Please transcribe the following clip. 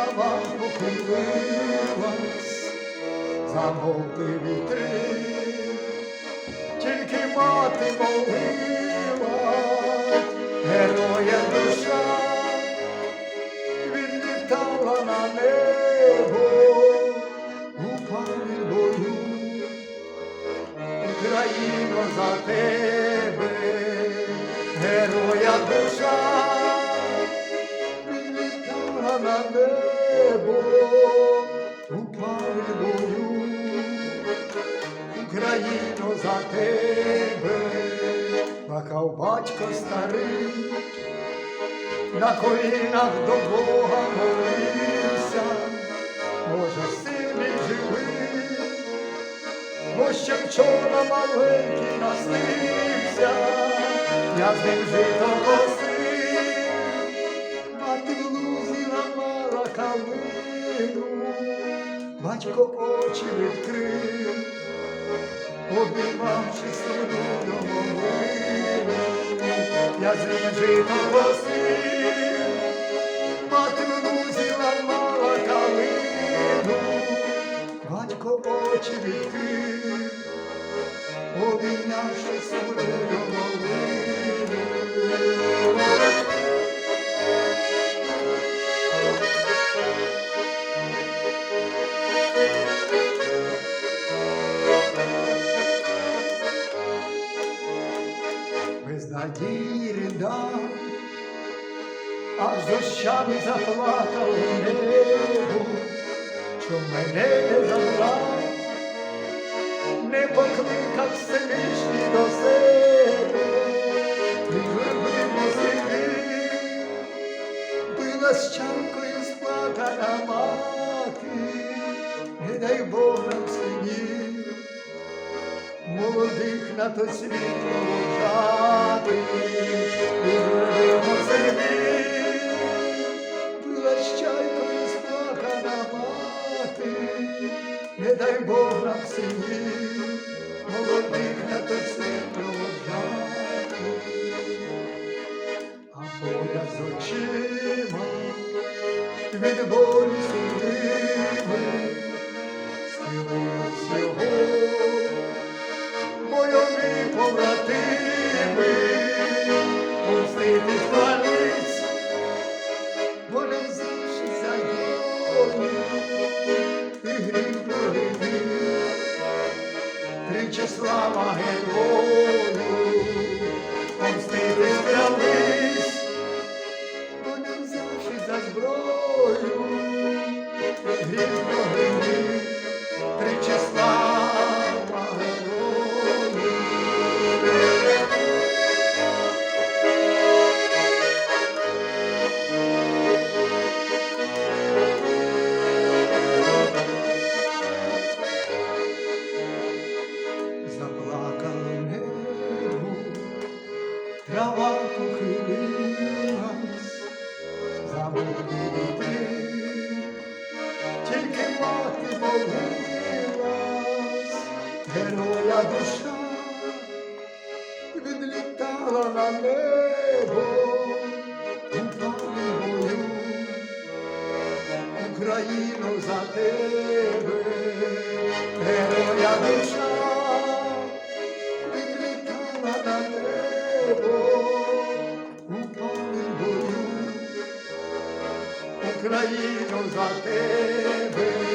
трава похилилась, замовкли вітри, тільки мати молила, героя душа. Відлітала на небо у палі бою. Україно за тебе, героя душа, небо у палі бою. Україно за тебе, плакав батько старий, на колінах до Бога молився, може син мій живий, бо ще вчора маленький наснився, я з ним жито косив, мати в лузі ламала калину, батько очі відкрив, обіймавши свою домовину, я з ним жито косив, мати в мала калину, батько очі відкрив, ридав, аж дощами заплакав у небо, що мене не забрав, не покликав Всевишній до себе, і вербимо сидів, била з чаркою сплакана мати, не дай Бог нам синів молодих на то світ проводжати, не дай Бог нам синів, молодих на той світ проводжати, а поля з очима від болі судими, схилилась слава герою, помстити справись, бо не взявши за зброю, тільки мати молилась, героя душа відлітала на небо, упали бою, Україну за тебе, героя душа Україну за тебе.